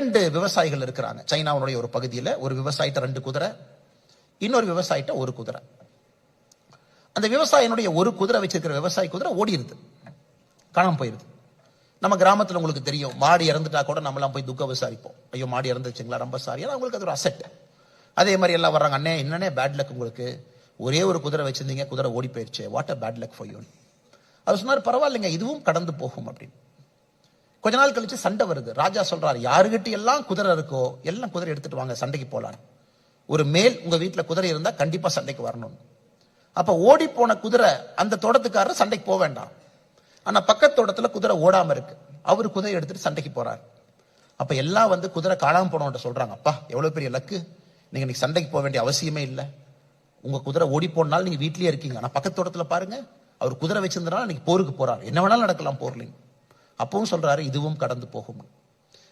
இரண்டு விவசாயிகள் இருக்கிறாங்க. சைனாவுடைய ஒரு பகுதியில் ஒரு விவசாயிட்ட ரெண்டு குதிரை இன்னொரு விவசாயிட்ட ஒரு குதிரை. அந்த விவசாயினுடைய ஒரு குதிரை வச்சிருக்கிற விவசாயி குதிரை ஓடிடுது காணாம போயிருது. நம்ம கிராமத்துல உங்களுக்கு தெரியும் மாடு இறந்துட்டா கூட நம்மலாம் போய் துக்க விசாரிப்போம். ஐயோ மாடு இறந்துச்சுங்களா ரொம்ப சாரி ஏன்னா உங்களுக்கு அது ஒரு அசெட் அதே மாதிரி எல்லாம் வர்றாங்க அண்ணே என்னன்னே பேட் லக் உங்களுக்கு? ஒரே ஒரு குதிரை வச்சிருந்தீங்க குதிரை ஓடி போயிருச்சு. What a bad luck for you அது சொன்னார் பரவாயில்லைங்க இதுவும் கடந்து போகும் அப்படின்னு. கொஞ்ச நாள் கழிச்சு சண்டை வருது. ராஜா சொல்றாரு யாருக்கிட்ட எல்லாம் குதிரை இருக்கோ எல்லாம் குதிரை எடுத்துட்டு வாங்க சண்டைக்கு போலாம் ஒரு மேல் உங்க வீட்டுல குதிரை இருந்தா கண்டிப்பா சண்டைக்கு வரணும் அப்ப ஓடி போன குதிரை அந்த தோட்டத்துக்காரர் சண்டைக்கு போக வேண்டாம். ஆனா பக்கத்து தோட்டத்துல குதிரை ஓடாம இருக்கு. அவர் குதிரை எடுத்துட்டு சண்டைக்கு போறாரு. அப்ப எல்லாம் வந்து குதிரை காணாம போனவன்ட்ட சொல்றாங்க அப்பா எவ்வளவு பெரிய லக்கு. நீங்க இன்னைக்கு சண்டைக்கு போக வேண்டிய அவசியமே இல்லை. உங்க குதிரை ஓடி போனாலும் நீங்க வீட்லயே இருக்கீங்க. ஆனா பக்கத்து தோட்டத்துல பாருங்க அவர் குதிரை வச்சிருந்தனால இன்னைக்கு போருக்கு போறாரு. என்ன வேணாலும் நடக்கலாம் போர்லிங்க அப்பவும் சொல்றாரு இதுவும் கடந்து போகும்.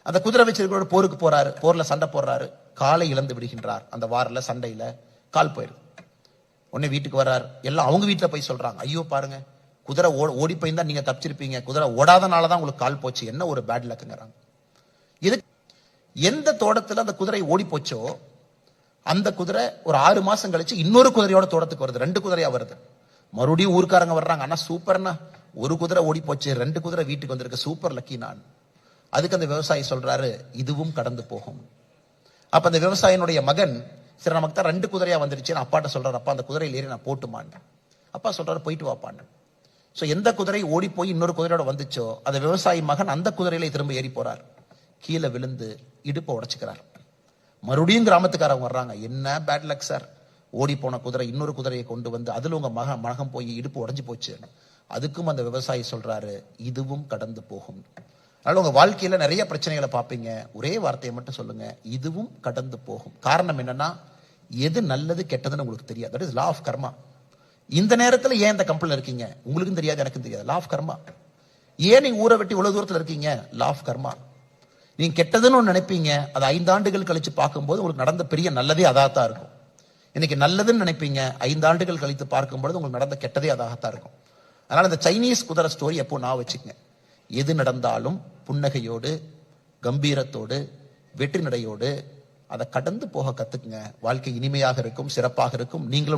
அந்த குதிரை வச்சிருக்கிற போருக்கு போறாரு போர்ல சண்டை போடுறாரு காலை இழந்து விடுகின்றார். அந்த வாரில் சண்டையில கால் போயிருக்கு உடனே வீட்டுக்கு வர்றார். எல்லாம் அவங்க வீட்டுல போய் சொல்றாங்க ஐயோ பாருங்க குதிரை ஓ ஓடி போயிருந்தா நீங்க தப்பிச்சிருப்பீங்க. குதிரை ஓடாதனால தான் உங்களுக்கு கால் போச்சு. என்ன ஒரு பேட் லக்குங்கிறாங்க இது எந்த தோட்டத்துல அந்த குதிரை ஓடி போச்சோ அந்த குதிரை ஒரு ஆறு மாசம் கழிச்சு இன்னொரு குதிரையோட தோட்டத்துக்கு வருது. ரெண்டு குதிரையா வருது. மறுபடியும் ஊருக்காரங்க வர்றாங்க ஆனா சூப்பர்னா ஒரு குதிரை ஓடி போச்சு ரெண்டு குதிரை வீட்டுக்கு வந்திருக்கு சூப்பர் லக்கி நான். அதுக்கு அந்த விவசாயி சொல்றாரு இதுவும் கடந்து போகும். அப்ப அந்த விவசாயினுடைய மகன் சரி நமக்கு தான் ரெண்டு குதிரையா வந்துருச்சு நான் அப்பாட்ட சொல்றாரு அப்பா அந்த குதிரையில் ஏறி நான் போட்டுமான்னு அப்பா சொல்றாரு போயிட்டு வாப்பான்னு சோ எந்த குதிரை ஓடி போய் இன்னொரு குதிரையோட வந்துச்சோ அந்த விவசாயி மகன் அந்த குதிரையில திரும்ப ஏறி போறார். கீழே விழுந்து இடுப்பை உடைச்சுக்கிறார். மறுபடியும் கிராமத்துக்காரங்க வர்றாங்க என்ன பேட் லக் சார் ஓடி போன குதிரை இன்னொரு குதிரையை கொண்டு வந்து அதில் உங்க மகன் மகன் போய் இடுப்பு உடைஞ்சு போச்சு அதுக்கும் அந்த விவசாயி சொல்றாரு இதுவும் கடந்து போகும். அதனால உங்க வாழ்க்கையில நிறைய பிரச்சனைகளை பார்ப்பீங்க. ஒரே வார்த்தையை மட்டும் சொல்லுங்க இதுவும் கடந்து போகும். காரணம் என்னன்னா எது நல்லது கெட்டதுன்னு உங்களுக்கு தெரியாது. That is law of karma இந்த நேரத்தில் ஏன் இந்த கம்பெனியில் இருக்கீங்க? உங்களுக்கும் தெரியாது எனக்கும் தெரியாது. லா ஆஃப் கர்மா ஏன் நீங்க ஊரை வெட்டி இவ்வளவு தூரத்தில் இருக்கீங்க? லா ஆஃப் கர்மா நீங்க கெட்டதுன்னு ஒண்ணு நினைப்பீங்க. அது ஐந்தாண்டுகள் கழிச்சு பார்க்கும்போது உங்களுக்கு நடந்த பெரிய நல்லதே அதாகத்தான் இருக்கும். இன்னைக்கு நல்லதுன்னு நினைப்பீங்க. ஐந்தாண்டுகள் கழித்து பார்க்கும்போது உங்களுக்கு நடந்த கெட்டதே அதாகத்தான் இருக்கும். அதனால இந்த சைனீஸ் குதிரை ஸ்டோரி எப்போ நான் வச்சுக்கங்க. எது நடந்தாலும் புன்னகையோடு கம்பீரத்தோடு வெற்றி நடையோடு அதை கடந்து போக கத்துக்குங்க. வாழ்க்கை இனிமையாக இருக்கும் சிறப்பாக இருக்கும். நீங்களும்